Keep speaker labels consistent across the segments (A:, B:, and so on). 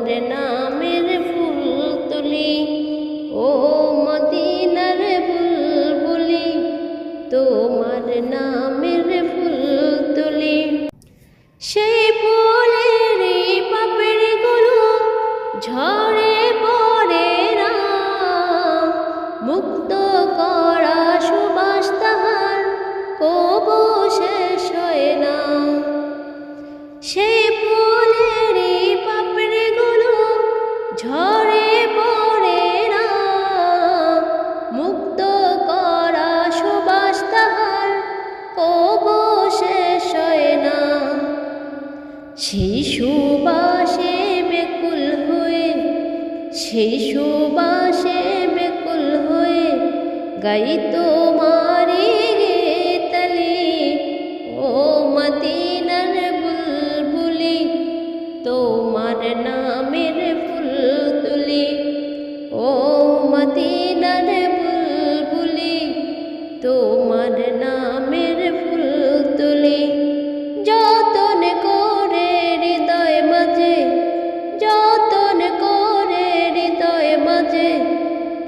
A: তোমার নামের ফুল তুলি ও মদিনার বুলবুলি, তোমার নামের ফুল তুলি সেই ফুলের পাপড়িগুলো ঝরে পড়ে না, মুক্ত করা সুবাস তাহার কবু শেষ হয় না। সেই সেই সুবাসে বেকুল হয়ে গাই তোমারি গেতলি। ও মদিনার বুলবুলি, তোমার নামের ফুল তুলি ও মদিনার বুলবুলি, তোমার নামের ফুল তুলি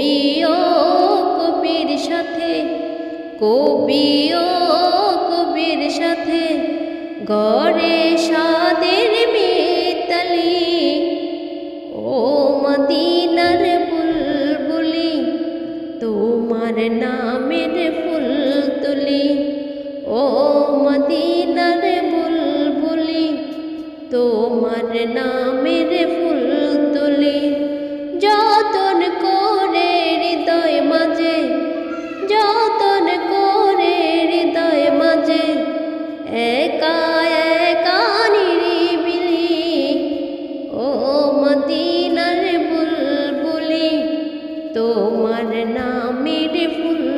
A: কবি ও কবির সাথে, কবি ও কবির সাথে, গড়ে সাদের মিতালি, ও মদিনার বুলবুলি, তোমার নামের ফুল তুলি, ও মদিনার বুলবুলি, তোমার নামের ফুল তোমার নামের ফুল